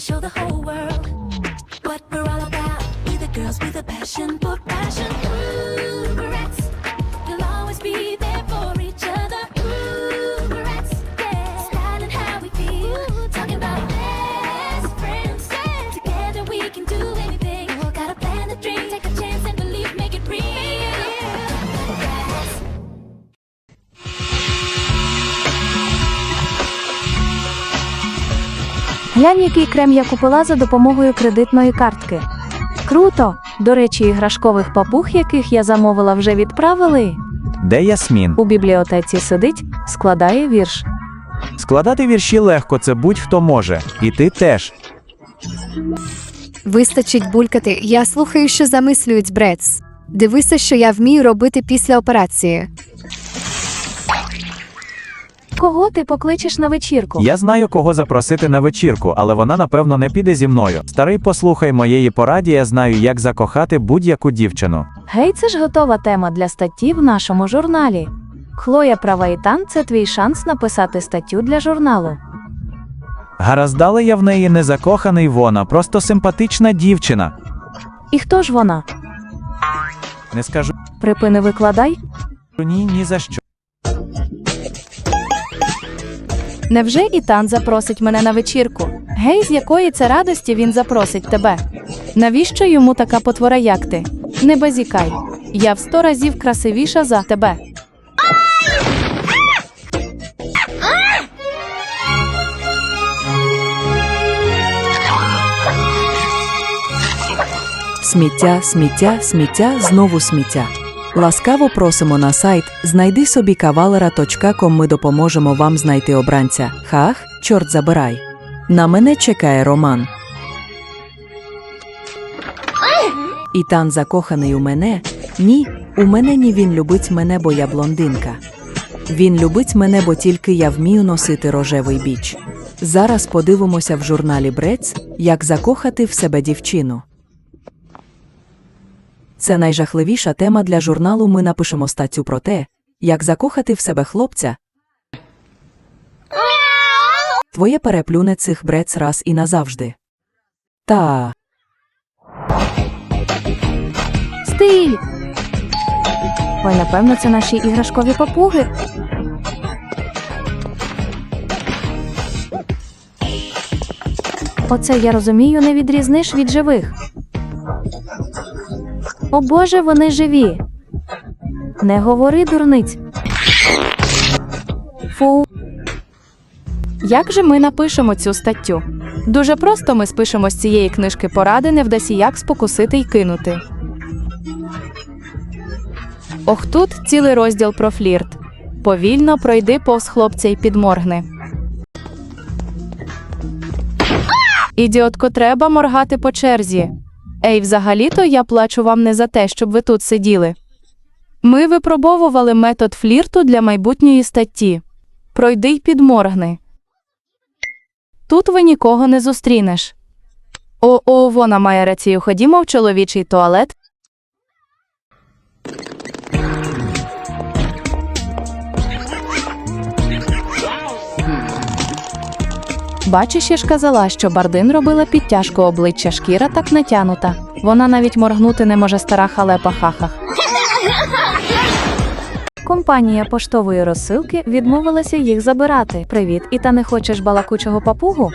show the whole world what we're all about. We the girls with a passion for Глянь, який крем я купила за допомогою кредитної картки. Круто! До речі, іграшкових папуг, яких я замовила, вже відправили. Де Ясмін? У бібліотеці сидить, складає вірш. Складати вірші легко, це будь-хто може. І ти теж. Вистачить булькати. Я слухаю, що замислюють Брец. Дивися, що я вмію робити після операції. Кого ти покличеш на вечірку? Я знаю, кого запросити на вечірку, але вона, напевно, не піде зі мною. Старий, послухай моєї пораді, я знаю, як закохати будь-яку дівчину. Гей, це ж готова тема для статті в нашому журналі. Хлоя Праваїтан це твій шанс написати статтю для журналу. Гараздали я в неї не закоханий вона, просто симпатична дівчина. І хто ж вона? Не скажу Припини викладай. ні ні за що. Невже Ітан запросить мене на вечірку? Гей, з якої це радості він запросить тебе? Навіщо йому така потвора, як ти? Не базікай. Я в сто разів красивіша за тебе. Сміття, сміття, сміття, знову сміття. Ласкаво просимо на сайт знайди собі кавалера.ком Ми допоможемо вам знайти обранця. Хах, чорт забирай. На мене чекає Роман. Ітан закоханий у мене? Ні, у мене ні він любить мене, бо я блондинка. Він любить мене, бо тільки я вмію носити рожевий біч. Зараз подивимося в журналі Брец, як закохати в себе дівчину. Це найжахливіша тема для журналу. Ми напишемо статтю про те, як закохати в себе хлопця. Твоє переплюне цих брец раз і назавжди. Та Стиль! Ой, напевно, це наші іграшкові папуги. Оце я розумію, не відрізниш від живих. О Боже, вони живі. Не говори, дурниць. Фу. Як же ми напишемо цю статтю? Дуже просто ми спишемо з цієї книжки поради не вдасі як спокусити й кинути. Ох тут цілий розділ про флірт. Повільно пройди повз хлопця й підморгни. Ідіотко, треба моргати по черзі. Ей, взагалі-то я плачу вам не за те, щоб ви тут сиділи. Ми випробовували метод флірту для майбутньої статті. Пройди й підморгни. Тут ви нікого не зустрінеш. О, о, вона має рацію. Ходімо в чоловічий туалет. Бачиш, я ж казала, що Бардин робила підтяжку обличчя, шкіра так натянута. Вона навіть моргнути не може стара халепа хахах. Компанія поштової розсилки відмовилася їх забирати. Привіт, і та не хочеш балакучого папугу?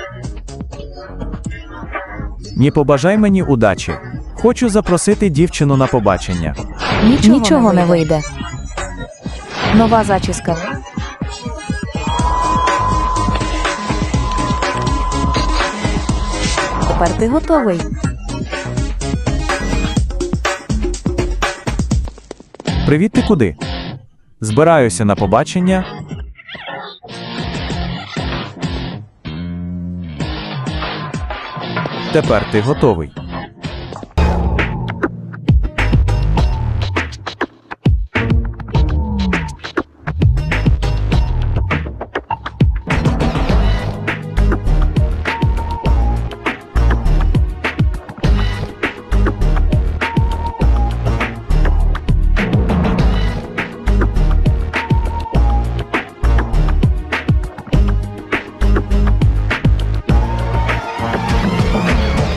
Ні, побажай мені удачі. Хочу запросити дівчину на побачення. Нічого, Нічого не вийде. Нова зачіска. Тепер ти готовий. Привіт, ти куди? Збираюся на побачення. Тепер ти готовий.